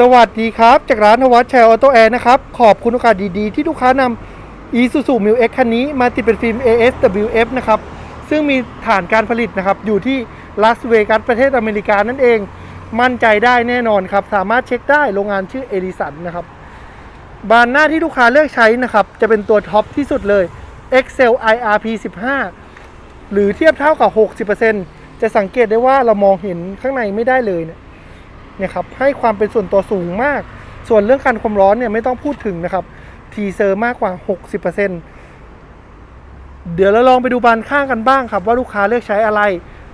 สวัสดีครับ จากร้านนวัดแชัยออโตแอร์นะครับ ขอบคุณโอกาสดีๆ ที่ลูกค้านำ Isuzu m i l X คันนี้มาติดเป็นฟิล์ม ASWF นะครับ ซึ่งมีฐานการผลิตนะครับ อยู่ที่ลาสเวกัสประเทศอเมริกานั่นเอง มั่นใจได้แน่นอนครับ สามารถเช็คได้โรงงานชื่อเอริสันนะครับ บานหน้าที่ลูกค้าเลือกใช้นะครับ จะเป็นตัวท็อปที่สุดเลย Excel IRP 15หรือเทียบเท่ากับ 60%จะสังเกตได้ว่าเรามองเห็นข้างในไม่ได้เลยเนี่ย นี่ยครับให้ความเป็นส่วนตัวสูงมาก ส่วนเรื่องการความร้อนเนี่ยไม่ต้องพูดถึงนะครับทีเซอร์มากกว่า 60%เดี๋ยวเราลองไปดูบานข้างกันบ้างครับ ว่าลูกค้าเลือกใช้อะไร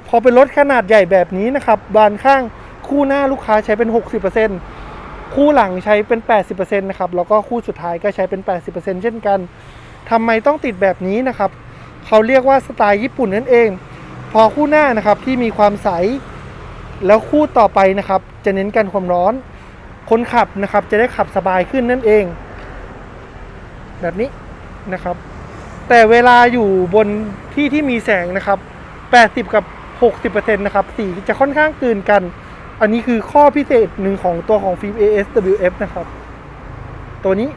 พอเป็นรถขนาดใหญ่แบบนี้นะครับ บานข้างคู่หน้าลูกค้าใช้เป็น 60%คู่หลังใช้เป็น 80%นะครับแล้วก็คู่สุดท้ายก็ใช้เป็น 80%เช่นกันทำไมต้องติดแบบนี้นะครับ เขาเรียกว่าสไตล์ญี่ปุ่นนั่นเอง พอคู่หน้านะครับที่มีความใส แล้วคู่ต่อไปนะครับจะเน้นกันความร้อน คนขับนะครับจะได้ขับสบายขึ้นนั่นเอง แบบนี้นะครับ แต่เวลาอยู่บนที่ที่มีแสงนะครับ 80 กับ 60%นะครับสีจะค่อนข้างกลืนกัน อันนี้คือข้อพิเศษหนึ่งของตัวของฟิล์ม ASWF นะครับ ตัวนี้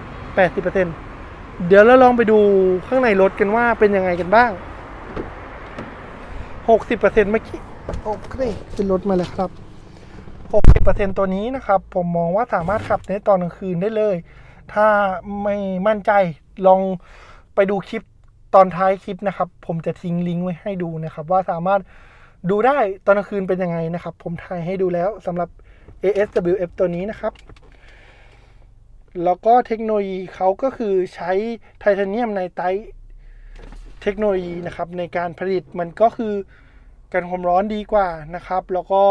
80%เดี๋ยวเราลองไปดูข้างในรถกันว่าเป็นยังไงกันบ้าง 60%เมื่อกี้ โอเคขึ้นรถมาแล้วครับ 60%ตัวนี้นะครับ ผมมองว่าสามารถขับในตอนกลางคืนได้เลย ถ้าไม่มั่นใจลองไปดูคลิปตอนท้ายคลิปนะครับ ผมจะทิ้งลิงก์ไว้ให้ดูนะครับ ว่าสามารถดูได้ตอนกลางคืนเป็นยังไงนะครับ ผมถ่ายให้ดูแล้วสำหรับ ASWF ตัวนี้นะครับ แล้วก็เทคโนโลยีเขาก็คือใช้ไทเทเนียมไนไตรเทคโนโลยีนะครับในการผลิตมันก็คือ กันความร้อนดีกว่านะครับ แล้วก็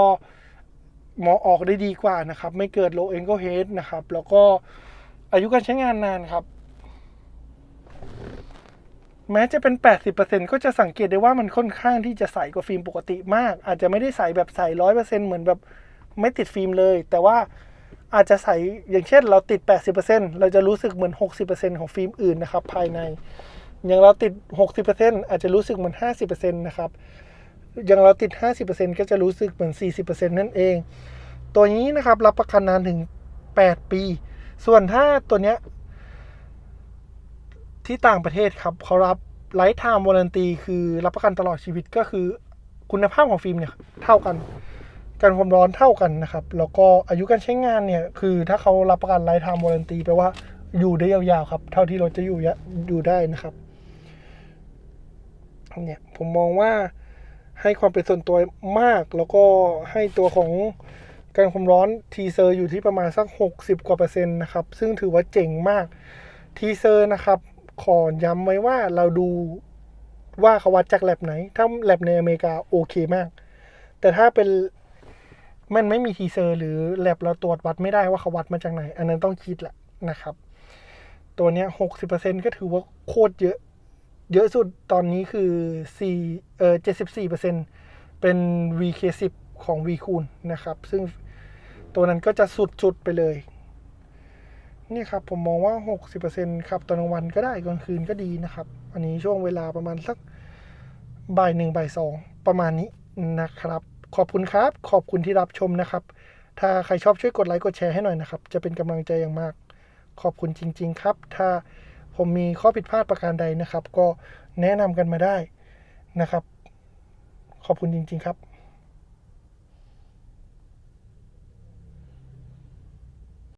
หมอออกได้ดีกว่านะครับ ไม่เกิด low angle head นะครับ แล้วก็อายุการใช้งานนานครับ แม้จะเป็น 80%ก็จะสังเกตได้ว่ามันค่อนข้างที่จะใสกว่าฟิล์มปกติมาก อาจจะไม่ได้ใสแบบใสร้อยเปอร์เซ็นเหมือนแบบไม่ติดฟิล์มเลย แต่ว่าอาจจะใสอย่างเช่นเราติด 80%เราจะรู้สึกเหมือน 60%ของฟิล์มอื่นนะครับ ภายใน อย่างเราติด 60%อาจจะรู้สึกเหมือน 50%นะครับ อย่างเราติด 50%ก็จะรู้สึกเหมือน 40%นั่นเอง ตัวนี้นะครับรับประกันนานถึง 8 ปี ส่วนถ้าตัวเนี้ยที่ต่างประเทศครับเขารับไลท์ไทม์วอร์ n ตีคือรับประกันตลอดชีวิตก็คือคุณภาพของฟิล์มเนี่ยเท่ากันการความร้อนเท่ากันนะครับ แล้วก็อายุการใช้งานเนี่ยคือถ้าเขารับประกันไลท์ไทม์วอร์ n ตีแปลว่าอยู่ได้ยาวๆครับ เท่าที่รถจะอยู่ยะอยู่ได้นะครับเนี่ยผมมองว่า ให้ความเป็นส่วนตัวมาก แล้วก็ให้ตัวของการความร้อนทีเซอร์อยู่ที่ประมาณสัก 60 กว่าเปอร์เซ็นต์นะครับ ซึ่งถือว่าเจ๋งมากทีเซอร์นะครับ ขอย้ำไว้ว่าเราดูว่าเขาวัดจากแลบไหน ถ้าแลบในอเมริกาโอเคมาก แต่ถ้าเป็นมันไม่มีทีเซอร์หรือแลบเราตรวจวัดไม่ได้ว่าเขาวัดมาจากไหน อันนั้นต้องคิดแหละนะครับ ตัวเนี้ยหกสิบเปอร์เซ็นก็ถือว่าโคตรเยอะ เยอะสุดตอนนี้คือสี่เออเจ็ดสิบสี่เปอร์เซ็นเป็น VK10 ของ V คูณนะครับ ซึ่งตัวนั้นก็จะสุด ๆ ไปเลย นี่ครับ ผมมองว่า 60%ครับตอนกลางวันก็ได้กลางคืนก็ดีนะครับ อันนี้ช่วงเวลาประมาณสักบ่ายหนึ่งบ่ายสองประมาณนี้นะครับ ขอบคุณครับ ขอบคุณที่รับชมนะครับ ถ้าใครชอบช่วยกดไลค์กดแชร์ให้หน่อยนะครับ จะเป็นกำลังใจอย่างมาก ขอบคุณจริง ๆ ครับ ถ้า ผมมีข้อผิดพลาดประการใดนะครับ ก็แนะนำกันมาได้นะครับ ขอบคุณจริง ๆ ครับ